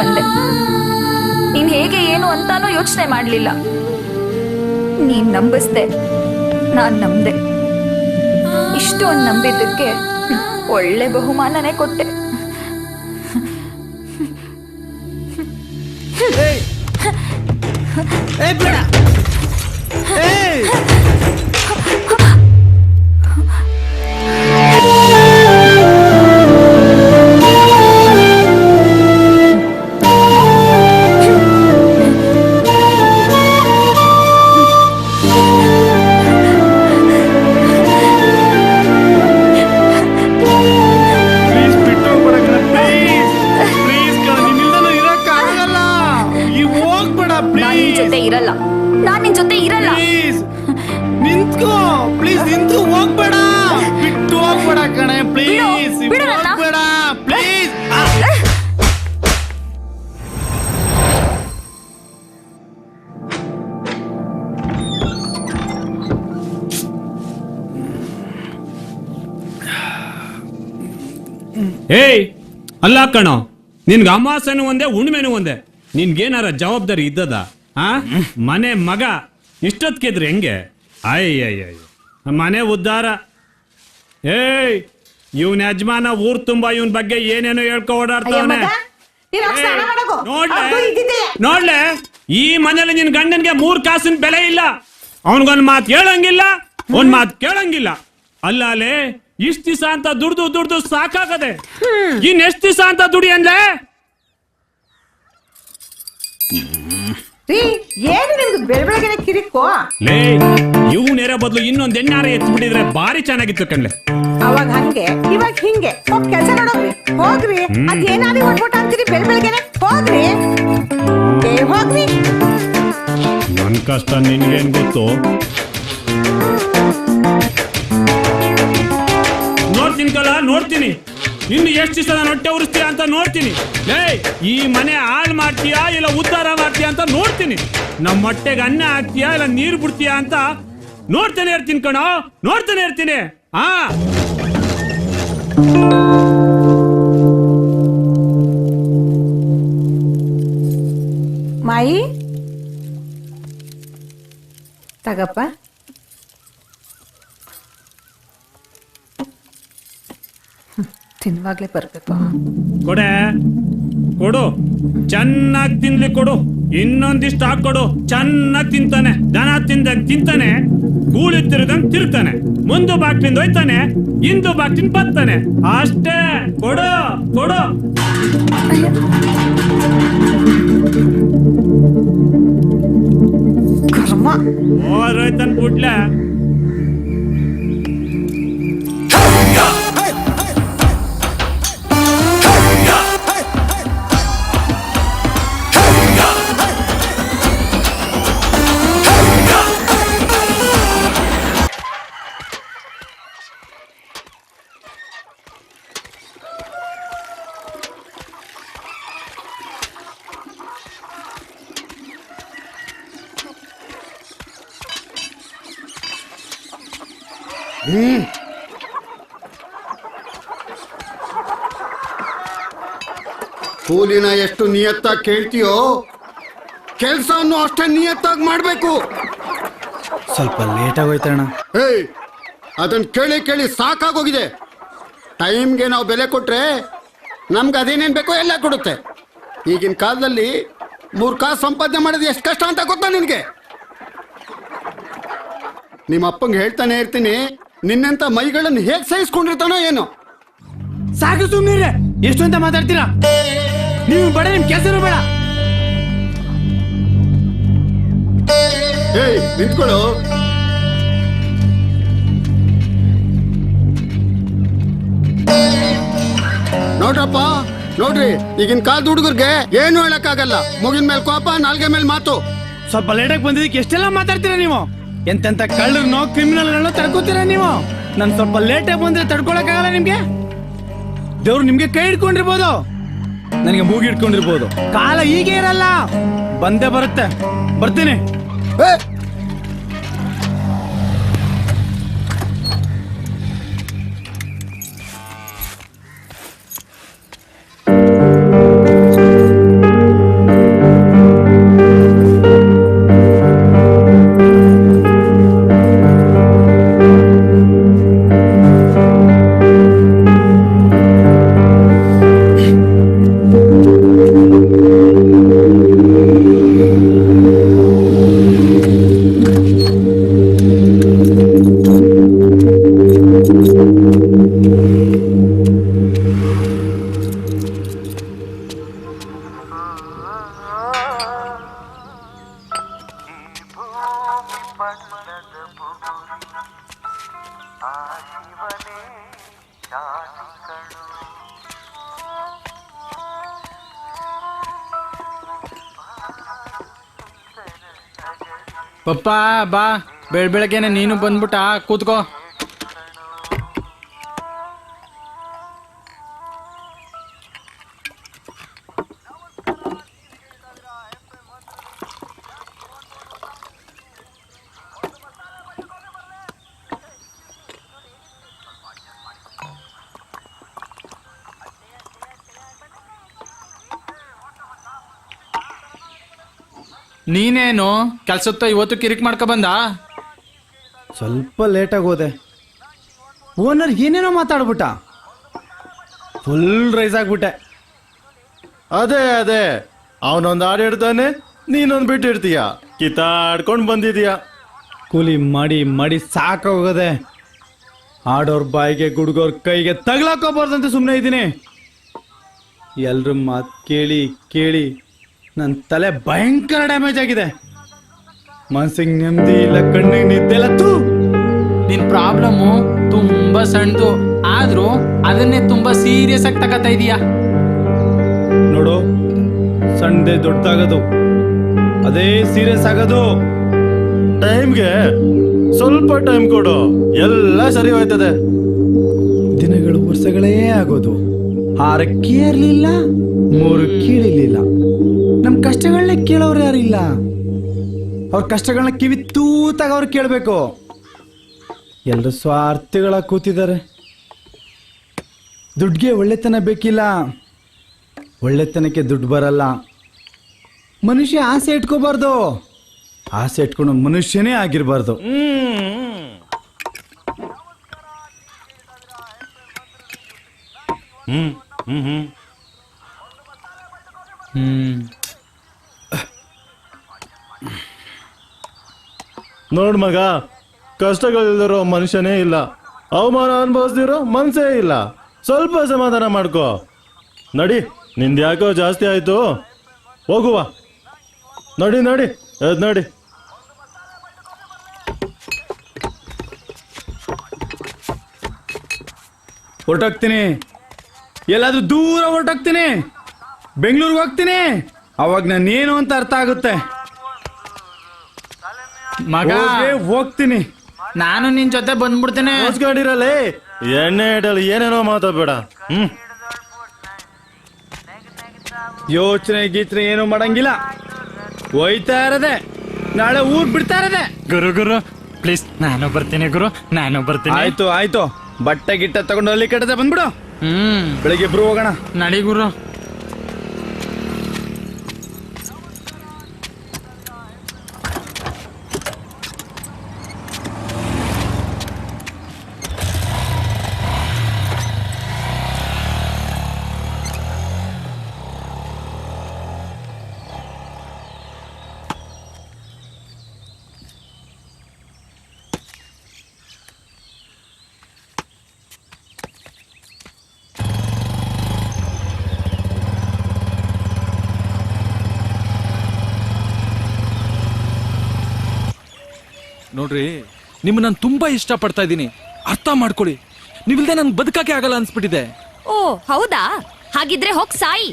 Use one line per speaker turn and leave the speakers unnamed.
ಬಂದೆ. ನೀನ್ ಹೇಗೆ ಏನು ಅಂತಾನೂ ಯೋಚನೆ ಮಾಡಲಿಲ್ಲ. ನೀನ್ ನಂಬಿಸ್ದೆ, ನಾನ್ ನಂಬ್ದೆ. ಇಷ್ಟು ಒಂದ್ ನಂಬಿದ್ದಕ್ಕೆ ಒಳ್ಳೆ ಬಹುಮಾನನೇ ಕೊಟ್ಟೆ.
ಏಯ್ ಬೇಡ. ಏಯ್
ಅಲ್ಲ ಕಣೋ ನಿನ್ಗೆ ಅಮಾಸನು ಒಂದೇ ಉಣ್ಮೆನು ಒಂದೇ. ನಿನ್ಗೇನಾರ ಜವಾಬ್ದಾರಿ ಇದ್ದದ? ಆ? ಮನೆ ಮಗ ಇಷ್ಟೊತ್ಕಿದ್ರೆ ಹೆಂಗೆ? ಅಯ್ಯ ಮನೆ ಉದ್ಧಾರ ಏಯ್ ಇವನ್ ಯಜಮಾನ ಊರ್ ತುಂಬಾ ಇವನ್ ಬಗ್ಗೆ ಏನೇನೋ ಹೇಳ್ಕೊ ಓಡಾಡ್ತಾವನೆ. ನೋಡ್ಲೆ. ನೋಡ್ಲೆ ಈ ಮನೇಲಿ ನಿನ್ ಗಂಡನ್ಗೆ ಮೂರ್ ಕಾಸಿನ ಬೆಲೆ ಇಲ್ಲ. ಅವನ್ಗೊಂದ್ ಮಾತ್ ಹೇಳಂಗಿಲ್ಲ ಒಂದ್ ಮಾತ್ ಕೇಳಂಗಿಲ್ಲ. ಅಲ್ಲ ಅಲ್ಲೇ ಇಷ್ಟ ದಿವಸ ಅಂತ ದುಡ್ದು ದುಡ್ದು ಸಾಕಾಗದೆ. ಇನ್ ಎಷ್ಟ್ ದಿವಸ ಅಂತ ದುಡಿ ಅಂದ್ಲೆ?
ರೀ ಏನು ನಿಮ್ದು ಬೆಳ ಬೆಳಗ್ಗೆನೆ ಕಿರಿಕೋ?
ಲೇ ಇವ್ನೇರ ಬದಲು ಇನ್ನೊಂದ್ ಎಣ್ಣಾರ ಎತ್ಬಿಟ್ಟಿದ್ರೆ ಬಾರಿ ಚೆನ್ನಾಗಿತ್ತು ಕಣ್ಲೆ.
ಅವಾಗ ಹಂಗೆ ಇವಾಗ ಹಿಂಗೆ. ಹೋಗ್ ಕೆಲ್ಸ ನೋಡೋಗ್ರಿ ಹೋಗ್ರಿ ಅದೇನಾದ್ರೂ ಹೊಟ್ಬಿಟ್ಟು ಅಂತೀರಿ ಬೆಳ ಬೆಳಗ್ಗೆನೆ? ಹೋಗ್ರಿ ಏ ಹೋಗ್ರಿ
ನನ್ ಕಷ್ಟ ನಿನ್ಗೇನ್ ಗೊತ್ತು? ಕಲ ನೋಡ್ತೀನಿ. ಇನ್ನು ಎಷ್ಟು ದಿವಸ ನಾನು ಹೊಟ್ಟೆ ಉರಿಸ್ತೀಯ ಅಂತ ನೋಡ್ತೀನಿ. ಏಯ್, ಈ ಮನೆ ಹಾಳು ಮಾಡ್ತೀಯಾ ಇಲ್ಲ ಉದ್ಧಾರ ಮಾಡ್ತೀಯಾ ಅಂತ ನೋಡ್ತೀನಿ. ನಮ್ಮ ಹೊಟ್ಟೆಗೆ ಅನ್ನ ಹಾಕ್ತೀಯಾ ಇಲ್ಲ ನೀರು ಬಿಡ್ತೀಯಾ ಅಂತ ನೋಡ್ತಾನೆ ಇರ್ತೀನಿ ಕಣೋ, ನೋಡ್ತಾನೆ ಇರ್ತೀನಿ. ಆ.
ಮಾಯಿ? ತಗಪ್ಪ. ಹ್ಮ್, ತಿನ್ನುವಾಗ್ಲೇ ಬರ್ಬೇಕು.
ಕೊಡೆ ಕೊಡು. ಚೆನ್ನಾಗಿ ತಿನ್ಲಿ ಕೊಡು. ಇನ್ನೊಂದಿಷ್ಟು ಹಾಕೊಡು ಚೆನ್ನಾಗಿ ತಿಂತಾನೆ. ದನ ತಿಂದಂಗ್ ತಿಂತಾನೆ. ಗೂಳಿ ತಿರುಗಂಗ್ ತಿರ್ತಾನೆ. ಮುಂದು ಬಾಕ್ಲಿಂದ ಹೋಯ್ತಾನೆ. ಇಂದು ಬಾಕ್ಲಿಂದ ಬರ್ತಾನೆ. ಅಷ್ಟೇ. ಕೊಡು ಕೊಡು.
ಕರ್ಮ.
ಹೋಯ್ತಾನ ಬಿಡ್ಲೆ
ಕೂಲಿನ ಎಷ್ಟು ನಿಯತ್ತಾಗಿ ಕೇಳ್ತೀಯೋ ಕೆಲಸವನ್ನು ಅಷ್ಟೇ ನಿಯತ್ತಾಗಿ ಮಾಡಬೇಕು.
ಸ್ವಲ್ಪ ಲೇಟ್ ಆಗೋಯ್ತಣ್ಣ
ಏಯ್ ಅದನ್ನ ಕೇಳಿ ಕೇಳಿ ಸಾಕಾಗೋಗಿದೆ. ಟೈಮ್ಗೆ ನಾವು ಬೆಲೆ ಕೊಟ್ರೆ ನಮ್ಗೆ ಅದೇನೇನು ಬೇಕೋ ಎಲ್ಲ ಕೊಡುತ್ತೆ. ಈಗಿನ ಕಾಲದಲ್ಲಿ ಮೂರು ಕಾಸು ಸಂಪಾದನೆ ಮಾಡೋದು ಎಷ್ಟು ಕಷ್ಟ ಅಂತ ಗೊತ್ತಾ ನಿನಗೆ? ನಿಮ್ಮ ಅಪ್ಪಂಗೆ ಹೇಳ್ತಾನೆ ಇರ್ತೀನಿ ನಿನ್ನಂತ ಮೈಗಳನ್ನು ಹೇಗೆ ಸಹಿಸ್ಕೊಂಡಿರ್ತಾನೋ ಏನು.
ಸಾಕು ಸುಮ್ಮನೆ ಎಷ್ಟು ಅಂತ ಮಾತಾಡ್ತೀರಾ? ನೀವು ಬಡ ನಿಮ್ ಕೆಸರು ಬೇಡ.
ಏಯ್ ನಿಂತ್ಕೊಳ್ಳು. ನೋಡ್ರಪ್ಪ ನೋಡ್ರಿ ಈಗಿನ ಕಾಲದ ಹುಡುಗರಿಗೆ ಏನು ಹೇಳಕ್ಕಾಗಲ್ಲ. ಮುಗಿನ ಮೇಲೆ ಕೋಪ ನಾಲ್ಗೆ ಮೇಲೆ ಮಾತು.
ಸ್ವಲ್ಪ ಲೇಟಾಗಿ ಬಂದಿದ್ದಕ್ಕೆ ಎಷ್ಟೆಲ್ಲ ಮಾತಾಡ್ತೀರಾ ನೀವು? ಎಂತೆಂತ ಕ್ರಿಮಿನಲ್ ಕ್ರಿಮಿನಲ್ಗಳನ್ನೋ ತಡ್ಕೋತೀರಾ ನೀವು? ನಾನು ಸ್ವಲ್ಪ ಲೇಟಾಗಿ ಬಂದ್ರೆ ತಡ್ಕೊಳಕ್ಕಾಗಲ್ಲ ನಿಮ್ಗೆ? ದೇವ್ರು ನಿಮ್ಗೆ ಕೈ ಹಿಡ್ಕೊಂಡಿರ್ಬೋದು. ನನಗೆ ಮೂಗಿ ಇಟ್ಕೊಂಡಿರ್ಬೋದು ಕಾಲ ಹೀಗೆ ಇರಲ್ಲ. ಬಂದೇ ಬರುತ್ತೆ. ಬರ್ತೀನಿ.
ಪಪ್ಪ ಬಾ. ಬೆಳ್ ಬೆಳಗ್ಗೆನೆ ನೀನು ಬಂದ್ಬಿಟ್ಟ ಕೂತ್ಕೋ. ನೀನೇನು ಕೆಲ್ಸತ್ತ ಇವತ್ತು ಕಿರಿಕ್ ಮಾಡ್ಕೊ ಬಂದ?
ಸ್ವಲ್ಪ ಲೇಟಾಗಿ ಹೋದೆ. ಓನರ್ ಏನೇನೋ ಮಾತಾಡ್ಬಿಟ್ಟ. ಫುಲ್ ರೈಸ್ ಆಗ್ಬಿಟ್ಟೆ.
ಅದೇ ಅದೇ. ಅವನೊಂದು ಹಾಡು ಹೇಳ್ತಾನೆ ನೀನೊಂದು ಬಿಟ್ಟಿರ್ತೀಯ ಕಿತಾಡ್ಕೊಂಡು ಬಂದಿದೀಯ?
ಕೂಲಿ ಮಾಡಿ ಮಾಡಿ ಸಾಕಾಗೋದೆ ಆಡೋರ್ ಬಾಯಿಗೆ ಗುಡ್ಗೋರ್ ಕೈಗೆ ತಗ್ಲಾಕೋಬಾರ್ದಂತ ಸುಮ್ಮನೆ ಇದ್ದೀನಿ. ಎಲ್ರ ಮಾತು ಕೇಳಿ ಕೇಳಿ. ನನ್ನ ತಲೆ ಭಯಂಕರ ಡ್ಯಾಮೇಜ್ ಆಗಿದೆ. ಮನ್ಸಿಗೆ ನೆಮ್ಮದಿ ಇಲ್ಲ ಕಣ್ಣಿಗೆ ನಿದ್ದೆ ಇಲ್ಲ. ತೂ
ನಿನ್ ಪ್ರಾಬ್ಲಮ್ಮು ತುಂಬಾ ಸಣ್ಣದು ಆದ್ರೂ ಅದನ್ನೇ ತುಂಬಾ ಸೀರಿಯಸ್ ಆಗಿ ತಗೋತಾ ಇದೀಯಾ?
ನೋಡು ಸಣ್ಣದೇ ದೊಡ್ಡದಾಗೋದು. ಅದೇ ಸೀರಿಯಸ್ ಆಗೋದು.
ಟೈಮ್ಗೆ ಸ್ವಲ್ಪ ಟೈಮ್ ಕೊಡು. ಎಲ್ಲ ಸರಿ ಹೋಯ್ತದೆ.
ದಿನಗಳು ವರ್ಷಗಳೇ ಆಗೋದು. ಆರಕ್ಕೆ ಇರಲಿಲ್ಲ ಮೂರು ಕೀಳಿಲಿಲ್ಲ ನಮ್ ಕಷ್ಟಗಳನ್ನ ಕೇಳೋರು ಯಾರು ಇಲ್ಲ? ಅವ್ರ ಕಷ್ಟಗಳನ್ನ ಕಿವಿ ತೂತಾಗ ಅವ್ರು ಕೇಳಬೇಕು. ಎಲ್ಲರೂ ಸ್ವಾರ್ಥಿಗಳ ಕೂತಿದ್ದಾರೆ. ದುಡ್ಡಿಗೆ ಒಳ್ಳೆತನ ಬೇಕಿಲ್ಲ. ಒಳ್ಳೆತನಕ್ಕೆ ದುಡ್ಡು ಬರಲ್ಲ. ಮನುಷ್ಯ ಆಸೆ ಇಟ್ಕೋಬಾರ್ದು. ಆಸೆ ಇಟ್ಕೊಂಡು ಮನುಷ್ಯನೇ ಆಗಿರಬಾರ್ದು.
ಹ್ಮ್ ಹ್ಮ್ ಹ್ಮ್.
ಹ್ಮ್.
ನೋಡ್ ಮಗ ಕಷ್ಟಗಳಿಲ್ದಿರೋ ಮನುಷ್ಯನೇ ಇಲ್ಲ. ಅವಮಾನ ಅನುಭವಿಸ್ದಿರೋ ಮನಸ್ಸೇ ಇಲ್ಲ. ಸ್ವಲ್ಪ ಸಮಾಧಾನ ಮಾಡ್ಕೋ. ನಡಿ, ನಿಂದ ಯಾಕೋ ಜಾಸ್ತಿ ಆಯ್ತು? ಹೋಗುವ. ನಡಿ ನಡಿ, ಎದ್ ನಡಿ.
ಹೊರಟೋಗ್ತೀನಿ. ಎಲ್ಲಾದ್ರೂ ದೂರ ಹೊರಟೋಗ್ತೀನಿ. ಬೆಂಗಳೂರಿಗೆ ಹೋಗ್ತೀನಿ. ಅವಾಗ ನಾನು ಏನು ಅಂತ ಅರ್ಥ ಆಗುತ್ತೆ?
ಮಗ.
ಹೋಗೇ ಹೋಗ್ತೀನಿ.
ನಾನು ನಿನ್ ಜೊತೆ ಬಂದ್ಬಿಡ್ತೇನೆ.
ಮುಚ್ಕೊಂಡಿರಲೇ ಎಣ್ಣೆ ಇಡಲಿ ಏನೇನೋ ಮಾತಾಡ್ಬೇಡ. ಹ್ಮ್.
ಯೋಚನೆ ಗೀಚನೆ ಏನು ಮಾಡಂಗಿಲ್ಲ. ಹೋಯ್ತಾ ಇರದೆ. ನಾಳೆ ಊರ್ ಬಿಡ್ತಾ ಇರದೆ.
ಗುರು ಗುರು ಪ್ಲೀಸ್ ನಾನು ಬರ್ತೀನಿ ಗುರು ನಾನು ಬರ್ತೀನಿ.
ಆಯ್ತು ಆಯ್ತು. ಬಟ್ಟೆ ಗಿಟ್ಟ ತಗೊಂಡು ಅಲ್ಲಿ ಕಟ್ಟದೆ ಬಂದ್ಬಿಡು.
ಹ್ಮ್.
ಬೆಳಿಗ್ಗೆ ಇಬ್ರು ಹೋಗೋಣ.
ನಡಿ ಗುರು.
ನೋಡ್ರಿ, ನಿಮ್ಮನ್ನ ನಾನು ತುಂಬಾ ಇಷ್ಟಪಡ್ತಾ ಇದ್ದೀನಿ. ಅರ್ಥ ಮಾಡ್ಕೊಳ್ಳಿ. ನೀವಿಲ್ದೆ ನನ್ಗೆ ಬದುಕಕ್ಕೆ ಆಗಲ್ಲ ಅನ್ಸ್ಬಿಟ್ಟಿದೆ.
ಓ, ಹೌದಾ? ಹಾಗಿದ್ರೆ ಹೋಗ್ ಸಾಯಿ.